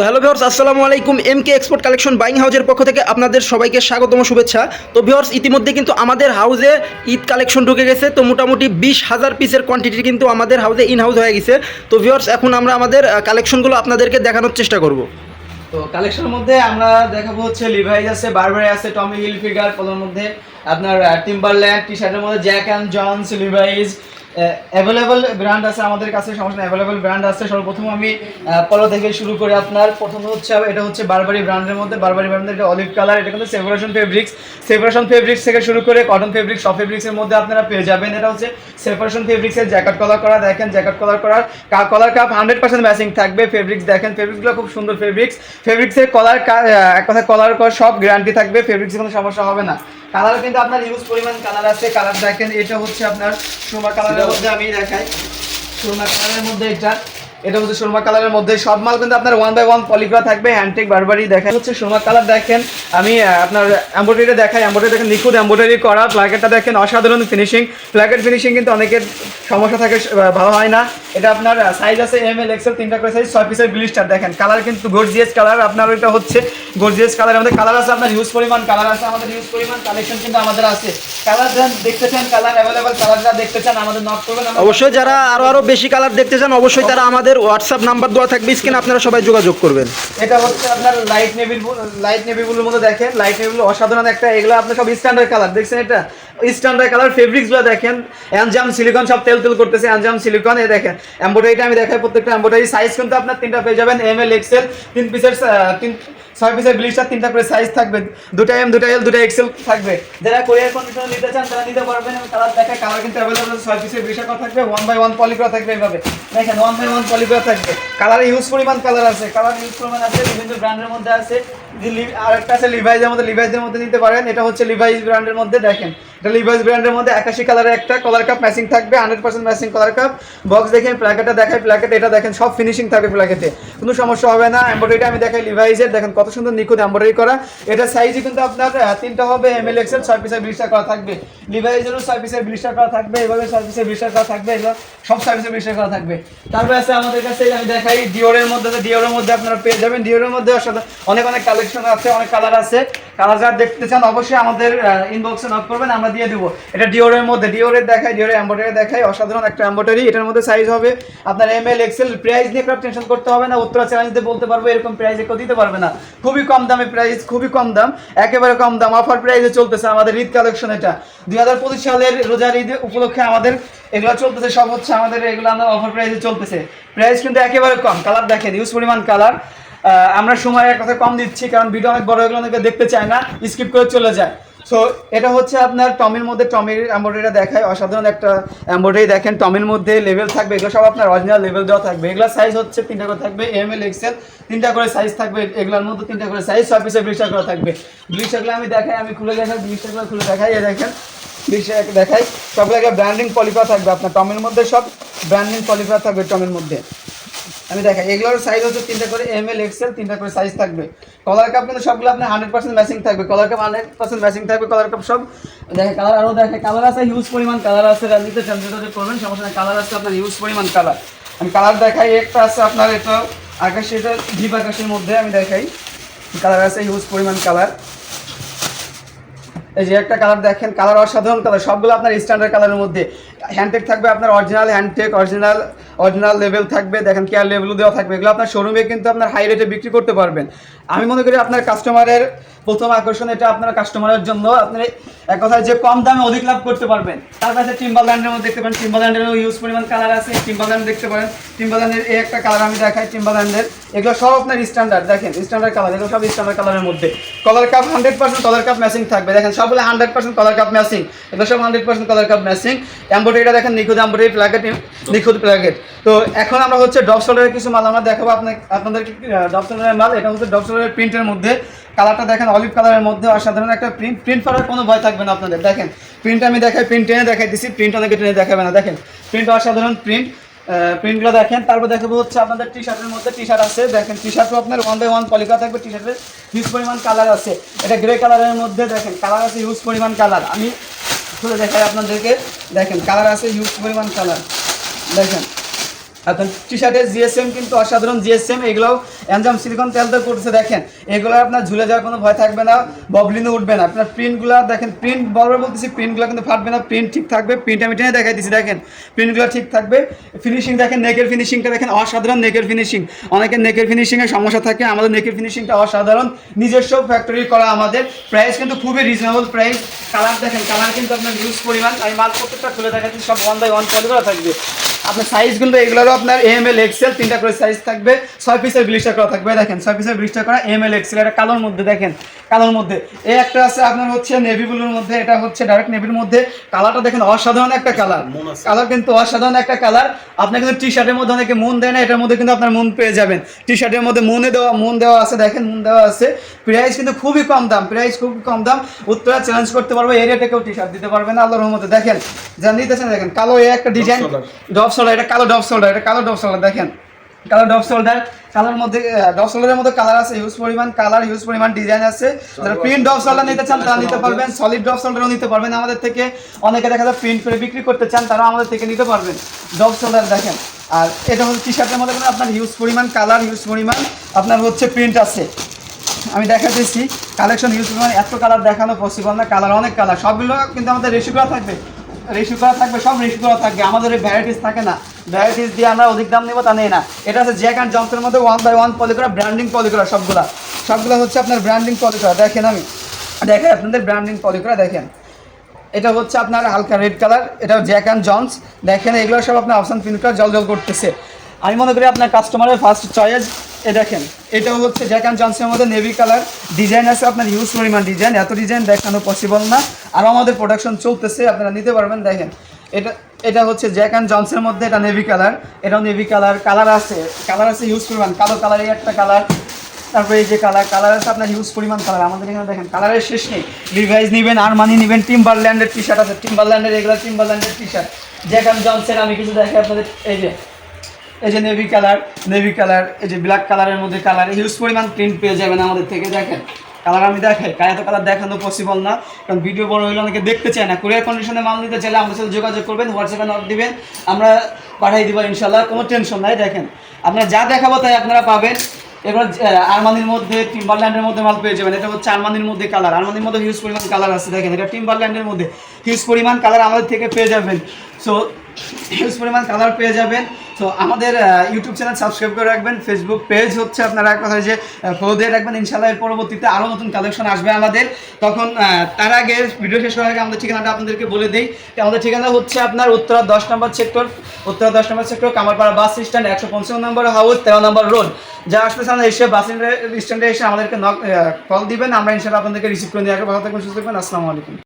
তো hello viewers, আসসালামু আলাইকুম। M K export collection buying হাউজের পক্ষ থেকে আপনাদের সবাইকে স্বাগতম, শুভেচ্ছা। তো ভিউয়ার্স, ইতিমধ্যে কিন্তু আমাদের হাউজে ঈদ কালেকশন ঢুকে গেছে। তো মোটামুটি বিশ হাজার পিসের কোয়ান্টিটি কিন্তু আমাদের হাউজে ইন হাউস হয়ে গেছে। তো ভিউয়ার্স, এখন আমরা আমাদের কালেকশনগুলো আপনাদেরকে দেখানোর চেষ্টা করব। তো কালেকশনের মধ্যে আমরা দেখাবো হচ্ছে লিভাইজ আছে বারবারি আছে টমি হিল ফিগার ফলোর মধ্যে আপনার টিম্বারল্যান্ড টি শার্টের মধ্যে Jack and Jones Levi's available brand আছে আমাদের কাছে, সমস্যা অ্যাভেলেবল ব্র্যান্ড আছে। সর্বপ্রথম আমি পলো থেকে শুরু করি আপনার, প্রথম হচ্ছে, এটা হচ্ছে বারবারি ব্র্যান্ডের মধ্যে। বারবারি ব্র্যান্ডের এটা অলিভ কালার এটা কিন্তু সেপারেশন ফেব্রিক্স সেপারেশন ফেব্রিক্স থেকে শুরু করে কটন ফেব্রিক্স সব ফেব্রিক্সের মধ্যে আপনারা পেয়ে যাবেন। এটা হচ্ছে সেপারেশন ফেব্রিক্সের জ্যাকেট কলার করা। দেখেন জ্যাকেট কলার করার collar cup hundred percent matching থাকবে। ফেব্রিক্স দেখেন ফেব্রিক্সগুলো খুব সুন্দর ফেব্রিক্স ফেব্রিক্সের কলার এক কথা কলার সব গ্যারান্টি থাকবে। ফেব্রিক্সে কোনো সমস্যা হবে না। কালার কিন্তু আপনার ইউজ পরিমাণ কালার আছে কালার দেখেন এটা হচ্ছে আপনার সোমা কালারের মধ্যে আমি দেখাই। সোমা কালারের মধ্যে এটা এটা হচ্ছে সুরমা কালারের মধ্যে। সব মাল কিন্তু আপনার ওয়ান বাই ওয়ান পলিগ্রা থাকবে হ্যান্ডটেক বারবারই দেখেন হচ্ছে সুরমা কালার দেখেন, আমি আপনার এম্ব্রয়ডারি দেখাই। এম্ব্রয়ডারি দেখেন, নিখুঁত এম্ব্রয়ডারি করা। প্লাকেটটা দেখেন, অসাধারণ ফিনিশিং প্লাকেট ফিনিশিং কিন্তু অনেকের সমস্যা থাকে ভালো হয় না। এটা আপনার সাইজ আছে এম এল এক্সেল তিনটা করে সাইজ ছয় পিসের ব্লিস্টার দেখেন। কালার কিন্তু গর্জিয়াস কালার আপনার এটা হচ্ছে গর্জিয়াস কালার আমাদের কালার আছে আপনার ইউজ পরিমাণ কালার আছে আমাদের ইউজ পরিমাণ কালেকশন কিন্তু আমাদের আছে। কালার দেখতে চান কালার অ্যাভেলেবেল কালার যা দেখতে চান, আমাদের নক করবেন। অবশ্যই যারা আরও আরও বেশি কালার দেখতে চান, অবশ্যই তারা আমাদের হোয়াটসঅ্যাপ নাম্বার দেওয়া থাকবে স্ক্রিনে আপনারা সবাই যোগাযোগ করবেন। এটা হচ্ছে আপনার লাইট নেভি লাইট নেভি ব্লুর মধ্যে দেখেন লাইট নেভি ব্লু অসাধারণ একটা, এগুলো আপনার সব স্ট্যান্ডার্ড কালার দেখছেন এটা? স্ট্যান্ডার্ড কালার ফেব্রিক্সগুলো দেখেন অ্যানজাম সিলিকন সব তেল তেল করতেছে অ্যানজাম সিলিকন এ দেখেন এমব্রয়ডারিটা আমি দেখাই প্রত্যেকটা এমব্রয়ডারি সাইজ কিন্তু আপনার তিনটা পেয়ে যাবেন এম এল এক্সেল তিন পিসের তিন ছয় পিসের ব্লিস্টার তিনটা করে সাইজ থাকবে। দুটা এম দুটা এল দুটা এক্সেল থাকবে। যারা কোরিয়ার কন্ডিশনে নিতে চান, তারা নিতে পারবেন। এবং কালার দেখে কালার কিন্তু অ্যাভেলেবল ছয় পিসের ব্লিস্টার করা থাকবে। ওয়ান বাই ওয়ান পলি করা থাকবে এইভাবে। দেখেন ওয়ান বাই ওয়ান পলি করা থাকবে। কালার ইউজ পরিমাণ কালার আছে। কালার ইউজ পরিমাণ আছে। বিভিন্ন ব্র্যান্ডের মধ্যে আছে। আর একটা আছে লিভাইজের মধ্যে। লিভাইজের মধ্যে নিতে পারেন। এটা হচ্ছে লিভাইজ ব্র্যান্ডের মধ্যে। দেখেন এটা লিভাইস ব্র্যান্ডের মধ্যে একাশি কালারের একটা কলার কাপ ম্যাচিং থাকবে hundred percent matching collar cup box দেখেন প্ল্যাকেটটা দেখাই প্ল্যাকেট এটা দেখেন, সব ফিনিশিং থাকবে প্ল্যাকেটে কোনো সমস্যা হবে না এমব্রয়ডারিটা আমি দেখাই লিভাইসের দেখেন কত সুন্দর নিখুঁত এমব্রয়ডারি করা। এটা সাইজই কিন্তু আপনার তিনটা হবে এম এল এক্সেল ছয় পিসের ব্লিস্টার করা থাকবে। লিভাইসেরও ছয় পিসের ব্লিস্টার করা থাকবে এভাবে ছয় পিসের ব্লিস্টার করা থাকবে, এগুলো সব ছয় পিসের ব্লিস্টার করা থাকবে। তারপরে আছে আমাদের কাছে, আমি দেখাই ডিওরের মধ্যে ডিওরের মধ্যে আপনারা পেয়ে যাবেন। ডিওরের মধ্যে অনেক অনেক কালেকশন আছে, অনেক কালার আছে। কালার যারা দেখতে চান, অবশ্যই আমাদের ইনবক্সে নক করবেন, আমরা দিয়ে দেবো। এটা ডিওরের মধ্যে ডিওরের দেখায় ডিওরের এম্বয়ডারি দেখায়, অসাধারণ একটা এম্বয়ডারি এটার মধ্যে সাইজ হবে আপনার এম এল এক্সেল প্রাইস নিয়ে আপনার টেনশন করতে হবে না, উত্তরা চ্যালেঞ্জ দিয়ে বলতে পারব, এরকম প্রাইসে কেউ দিতে পারবে না। খুবই কম দামে প্রাইস খুবই কম দাম, একেবারে কম দাম অফার প্রাইসে চলতেছে আমাদের ঈদ কালেকশন এটা। দুই হাজার পঁচিশ সালের রোজার ঈদ উপলক্ষে আমাদের এগুলো চলতেছে, সব হচ্ছে আমাদের এগুলো আমরা অফার প্রাইসে চলতেছে। প্রাইস কিন্তু একেবারে কম কালার দেখেন ইউজ পরিমাণ কালার আমরা সময় এক কথা কম দিচ্ছি, কারণ ভিডিও অনেক বড় হয়ে গেলে অনেকে দেখতে চায় না স্কিপ করে চলে যায়। সো এটা হচ্ছে আপনার টমির মধ্যে, টমির এম্বয়ডারিটা দেখায়। অসাধারণ একটা এম্বয়ডারি দেখেন, টমির মধ্যে লেভেল থাকবে, এগুলো সব আপনার অরিজিনাল লেভেল দেওয়া থাকবে। এগুলো সাইজ হচ্ছে তিনটা করে থাকবে এম এল এক্সেল তিনটা করে সাইজ থাকবে, এগুলোর মধ্যে তিনটা করে সাইজ সব পিসে ব্লিস্টার করা থাকবে। ব্লিস্টারগুলো আমি দেখাই, আমি খুলে দেখাই ব্লিস্টারগুলো খুলে দেখাই, এই দেখেন ব্লিস্টার দেখাই। সবগুলো একটা ব্র্যান্ডিং পলিফা থাকবে আপনার, টমের মধ্যে সব ব্র্যান্ডিং পলিফা থাকবে টমের মধ্যে। আমি দেখাই, এগুলোর সাইজ হচ্ছে তিনটা করে এম এল এক্সেল তিনটা করে সাইজ থাকবে। কলার কাপ কিন্তু সবগুলো আপনার হান্ড্রেড পার্সেন্ট ম্যাচিং থাকবে। Collar cup hundred percent matching থাকবে কলার কাপ সব দেখে কালার আরও দেখে। কালার আছে হিউজ পরিমাণ কালার আছে রাজনীতি ট্রান্সলেটর করবেন, সমস্যা কালার আছে আপনার হিউজ পরিমাণ কালার আমি কালার দেখাই, একটা আছে আপনার এটা, আকাশে, এটা ডিপ আকাশের মধ্যে আমি দেখাই। কালার আছে হিউজ পরিমাণ কালার এই যে একটা কালার দেখেন কালার অসাধারণ কালার সবগুলো আপনার স্ট্যান্ডার্ড কালারের মধ্যে। হ্যান্ডটেক থাকবে আপনার original hand tag original original level থাকবে, দেখেন কেয়ার লেভেলও দেওয়া থাকবে। এগুলো আপনার শোরুমে কিন্তু আপনার হাই রেটে বিক্রি করতে পারবেন। আমি মনে করি আপনার কাস্টমারের প্রথম আকর্ষণ এটা আপনার কাস্টমারের জন্য। আপনি এক কথায় যে কম দামে অধিক লাভ করতে পারবেন, তার কাছে টিম্বারল্যান্ডের মধ্যে দেখতে পারেন। টিম্বারল্যান্ডের ইউজ পরিমাণ কালার আছে। টিম্বারল্যান্ড দেখতে পারেন। টিম্বারল্যান্ডের এই একটা কালার আমি দেখাই টিম্বারল্যান্ডের এগুলো সব আপনার স্ট্যান্ডার্ড দেখেন স্ট্যান্ডার্ড কালার এগুলো সব স্ট্যান্ডার্ড কালারের মধ্যে। Collar cup hundred percent collar cup matching থাকবে। দেখেন সবগুলো hundred percent collar cup matching এগুলো সব hundred percent collar cup matching এম্বয়ডারিটা দেখেন, নিখুঁত এম্বয়ডারি প্ল্যাকেট নিখুঁত প্ল্যাকেট তো এখন আমরা হচ্ছে ডব সোলারের কিছু মাল, আমরা দেখাবো আপনাকে আপনাদেরকে ডব সোলারের মাল? এটা হচ্ছে ডব সোলারের প্রিন্টের মধ্যে। কালারটা দেখেন, অলিভ কালারের মধ্যে অসাধারণ একটা প্রিন্ট প্রিন্ট করার কোনো ভয় থাকবে না আপনাদের। দেখেন প্রিন্ট আমি দেখাই প্রিন্ট টেনে দেখাই দিচ্ছি প্রিন্ট অনেকে টেনে দেখাবে না। দেখেন প্রিন্ট অসাধারণ প্রিন্ট প্রিন্টগুলো দেখেন, তারপর দেখাবো হচ্ছে আপনাদের টি শার্টের মধ্যে টি শার্ট আছে। দেখেন টি শার্টও আপনার ওয়ান বাই ওয়ান পলিকা থাকবে টি শার্টের হিউজ পরিমাণ কালার আছে। এটা গ্রে কালারের মধ্যে দেখেন কালার আছে হিউজ পরিমাণ কালার আমি খুলে দেখাই আপনাদেরকে। দেখেন কালার আছে হিউজ পরিমাণ কালার দেখেন। আপনার টি শার্টের জিএসএম কিন্তু অসাধারণ জিএসএম এগুলোও অ্যানজাম সিলিকন তেল তো করতেছে, দেখেন। এগুলো আপনার ঝুলে যাওয়ার কোনো ভয় থাকবে না ববলিনও উঠবে না। আপনার প্রিন্টগুলো দেখেন, প্রিন্ট বরাবর বলতেছি প্রিন্টগুলো কিন্তু ফাটবে না, প্রিন্ট ঠিক থাকবে, প্রিন্ট আমি টেনে দেখাই দিচ্ছি দেখেন। প্রিন্টগুলো ঠিক থাকবে ফিনিশিং দেখেন নেকের ফিনিশিংটা দেখেন, অসাধারণ নেকের ফিনিশিং অনেকের নেকের ফিনিশিংয়ের সমস্যা থাকে, আমাদের নেকের ফিনিশিংটা অসাধারণ। নিজস্ব ফ্যাক্টরি করা আমাদের প্রাইস কিন্তু খুবই রিজনেবল প্রাইস কালার দেখেন কালার কিন্তু আপনার ইউজ পরিমাণ। আমি মাল প্রত্যেকটা খুলে দেখাচ্ছি, সব ওয়ান বাই ওয়ান পলি করা থাকবে। আপনার সাইজগুলো আপনার এম এল এক্সেল তিনটা করে সাইজ থাকবে। ছয় পিসের ব্লিস্টার করা থাকবে দেখেন ছয় পিসের ব্লিস্টার করা এম এল এক্সেল এটা কালোর মধ্যে দেখেন কালোর মধ্যে। এই একটা আছে আপনার হচ্ছে নেভি ব্লুর মধ্যে এটা হচ্ছে ডাইরেক্ট নেভির মধ্যে। কালারটা দেখেন অসাধারণ একটা কালার কালার কিন্তু অসাধারণ একটা কালার আপনার কিন্তু টি শার্টের মধ্যে অনেকে মন দেয় না এটার মধ্যে কিন্তু আপনার মন পেয়ে যাবেন। টি শার্টের মধ্যে মনে দেওয়া মন দেওয়া আছে দেখেন মন দেওয়া আছে। প্রাইস কিন্তু খুবই কম দাম প্রাইস খুবই কম দাম। উত্তরা চ্যালেঞ্জ করতে পারব এরিয়া থেকেও টি শার্ট দিতে পারবে না আল্লাহর রহমতে। দেখেন যা নিতেছেন দেখেন কালো এই একটা ডিজাইন ডব সোল্ডার এটা কালো ডব সোল্ডার এটা কালো ডব সোল্ডার দেখেন। কালো ডব সোল্ডার কালার মধ্যে ডব সোল্ডারের মধ্যে কালার আছে হিউজ পরিমাণ কালার হিউজ পরিমাণ ডিজাইন আছে। যারা প্রিন্ট ডব সোল্ডার নিতে চান তারা নিতে পারবেন সলিড ডব সোল্ডারও নিতে পারবেন। আমাদের থেকে অনেকে দেখা যায় প্রিন্ট করে বিক্রি করতে চান তারা আমাদের থেকে নিতে পারবেন। ডব সোল্ডার দেখেন। আর এটা হচ্ছে টি শার্টের মধ্যে আপনার হিউজ পরিমাণ কালার হিউজ পরিমাণ আপনার হচ্ছে প্রিন্ট আছে। আমি দেখাতেছি কালেকশন ইউজ পরিমাণ এত কালার দেখানো পসিবল না কালার অনেক কালার সবগুলো কিন্তু আমাদের রেশি করা থাকবে। রেশি করা থাকবে, সব রেশি করা থাকবে। আমাদের ভ্যারাইটিস থাকে না। ভ্যারাইটিস দিয়ে আমরা অধিক দাম নেব তা নেই না। এটা হচ্ছে জ্যাক অ্যান্ড জম্পের মধ্যে ওয়ান বাই ওয়ান পলি করা ব্র্যান্ডিং পলি করা সবগুলা। সবগুলো হচ্ছে আপনার ব্র্যান্ডিং পলি করা দেখেন আমি। দেখেন আপনাদের ব্র্যান্ডিং পলি করা দেখেন। এটা হচ্ছে আপনার হালকা রেড কালার এটা জ্যাক অ্যান্ড জন্স দেখেন, এগুলো সব আপনার অপশন করা জল জল করতেছে। আমি মনে করি আপনার কাস্টমারের ফার্স্ট চয়েস এ দেখেন, এটা হচ্ছে জ্যাক অ্যান্ড জন্সের মধ্যে নেভি কালার ডিজাইন আছে আপনার হিউজ পরিমাণ ডিজাইন এত ডিজাইন দেখানো পসিবল না। আরও আমাদের প্রোডাকশন চলতেছে, আপনারা নিতে পারবেন, দেখেন। এটা এটা হচ্ছে জ্যাক জন্সের মধ্যে এটা নেভি কালার এটাও নেভি কালার কালার আছে কালার আছে হিউজ পরিমাণ, কালো কালার এই একটা কালার তারপরে এই যে কালার কালার আছে আপনার হিউজ পরিমাণ কালার আমাদের এখানে দেখেন কালারের শেষ নেই। রিভাইজ নেবেন আর মানি নেবেন টিম্বারল্যান্ডের টি শার্ট আছে টিম্বারল্যান্ডের এগুলো টিম্বারল্যান্ডের টি শার্ট জ্যাকান জনসের আমি কিছু দেখি আপনাদের, এই যে। এই যে নেভি কালার নেভি কালার এই যে ব্ল্যাক কালারের মধ্যে কালার হিউজ পরিমাণ প্রিন্ট পেয়ে যাবেন আমাদের থেকে, দেখেন। কালার আমি দেখাই কায় এত কালার দেখানো পসিবল না, কারণ ভিডিও বড় হলে অনেকে দেখতে চায় না। কুরিয়ার কন্ডিশনে মাল নিতে চাইলে আমাদের সাথে যোগাযোগ করবেন হোয়াটসঅ্যাপে নক দিবেন, আমরা পাঠিয়ে দিব ইনশাল্লাহ কোনো টেনশন নাই, দেখেন। আপনারা যা দেখাবো তাই আপনারা পাবেন। এবার আরমানির মধ্যে টিম্বারল্যান্ডের মধ্যে মাল পেয়ে যাবেন। এটা হচ্ছে আরমানির মধ্যে কালার আরমানির মধ্যে হিউজ পরিমাণ কালার আছে, দেখেন। এটা টিম্বারল্যান্ডের মধ্যে হিউজ পরিমাণ কালার আমাদের থেকে পেয়ে যাবেন। সো হিউজ পরিমাণ কালার পেয়ে যাবেন। তো আমাদের ইউটিউব চ্যানেল সাবস্ক্রাইব করে রাখবেন। ফেসবুক পেজ হচ্ছে আপনারা এক কথা যে ফলো দিয়ে রাখবেন। ইনশাল্লাহ এর পরবর্তীতে আরও নতুন কালেকশন আসবে আমাদের। তখন তার আগে ভিডিও শেষ হওয়ার আগে আমাদের ঠিকানাটা আপনাদেরকে বলে দিই। আমাদের ঠিকানা হচ্ছে আপনার উত্তরা দশ নম্বর সেক্টর উত্তরা দশ number sector Kamarpara bus stand একশো পঞ্চান্ন নম্বর হাউস তেরো নম্বর রোড যা আসবে সামনে এসে বাস স্ট্যান্ডে এসে আমাদেরকে কল দিবেন। আমরা ইনশাল্লাহ আপনাদেরকে রিসিভ করে নিয়ে আসব। ভালো থাকবেন, সুস্থ থাকবেন। আসসালামু আলাইকুম।